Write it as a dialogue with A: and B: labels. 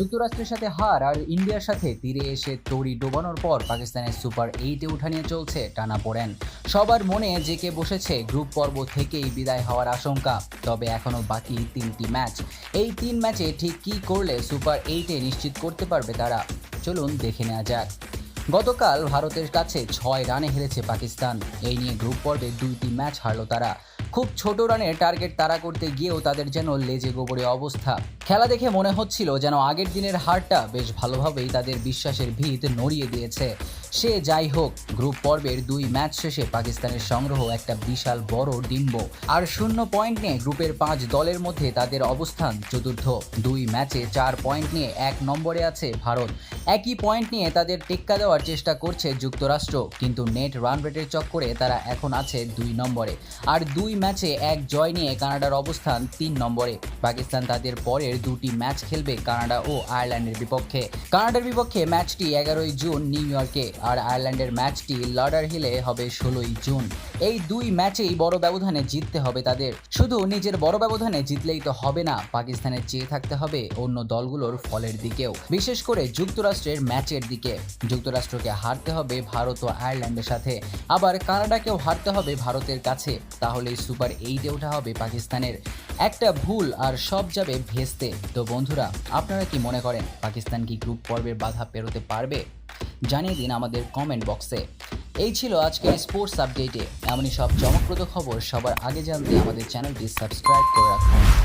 A: যুক্তরাষ্ট্রের সাথে হার আর ইন্ডিয়ার সাথে তীরে এসে তড়ি ডোবানোর পর পাকিস্তানের সুপার এইটে উঠা নিয়ে চলছে টানা পড়েন। সবার মনে জেকে বসেছে গ্রুপ পর্ব থেকেই বিদায় হওয়ার আশঙ্কা, তবে এখনও বাকি তিনটি ম্যাচ। এই তিন ম্যাচে ঠিক কী করলে সুপার এইটে নিশ্চিত করতে পারবে তারা? চলুন দেখে নেওয়া যাক। গতকাল ভারতের কাছে ছয় রানে হেরেছে পাকিস্তান। এই নিয়ে গ্রুপ পর্বে দুইটি ম্যাচ হারল তারা। খুব ছোট রানের টার্গেট তাড়া করতে গিয়েও তাদের যেন লেজে গোবরে অবস্থা। খেলা দেখে মনে হচ্ছিল যেন আগের দিনের হারটা বেশ ভালোভাবেই তাদের বিশ্বাসের ভিত নড়িয়ে দিয়েছে। সে যাই হোক, গ্রুপ পর্বের দুই ম্যাচ শেষে পাকিস্তানের সংগ্রহ একটা বিশাল বড় ডিম্ব। আর শূন্য পয়েন্ট নিয়ে গ্রুপের পাঁচ দলের মধ্যে তাদের অবস্থান চতুর্থ। দুই ম্যাচে চার পয়েন্ট নিয়ে এক নম্বরে আছে ভারত। একই পয়েন্ট নিয়ে তাদের টেক্কা দেওয়ার চেষ্টা করছে যুক্তরাষ্ট্র, কিন্তু নেট রান রেটের চক্করে তারা এখন আছে দুই নম্বরে। আর দুই ম্যাচে এক জয় নিয়ে কানাডার অবস্থান তিন নম্বরে। পাকিস্তান তাদের পরের দুটি ম্যাচ খেলবে কানাডা ও আয়ারল্যান্ডের বিপক্ষে। কানাডার বিপক্ষে ম্যাচটি এগারোই জুন নিউ ইয়র্কে, আর আয়ারল্যান্ডের ম্যাচটি লাডার হিলে হবে ষোলোই জুন। এই দুই ম্যাচেই বড় ব্যবধানে জিততে হবে তাদের। শুধু নিজের বড় ব্যবধানে জিতলেই তো হবে না, পাকিস্তানের চেয়ে থাকতে হবে অন্য দলগুলোর ফলের দিকেও, বিশেষ করে যুক্তরাষ্ট্রের ম্যাচের দিকে। যুক্তরাষ্ট্রকে হারতে হবে ভারত ও আয়ারল্যান্ডের সাথে। আবার কানাডাকেও হারতে হবে ভারতের কাছে, তাহলেই সুপার এইটে ওঠা হবে পাকিস্তানের। একটা ভুল আর সব যাবে ভেস্তে। তো বন্ধুরা, আপনারা কি মনে করেন, পাকিস্তান কি গ্রুপ পর্বের বাধা পেরোতে পারবে? জানিয়ে দিন আমাদের কমেন্ট বক্সে। এই ছিল আজকের স্পোর্টস আপডেটে। এমনই সব চমকপ্রদ খবর সবার আগে জানতে আমাদের চ্যানেলটি সাবস্ক্রাইব করে রাখুন।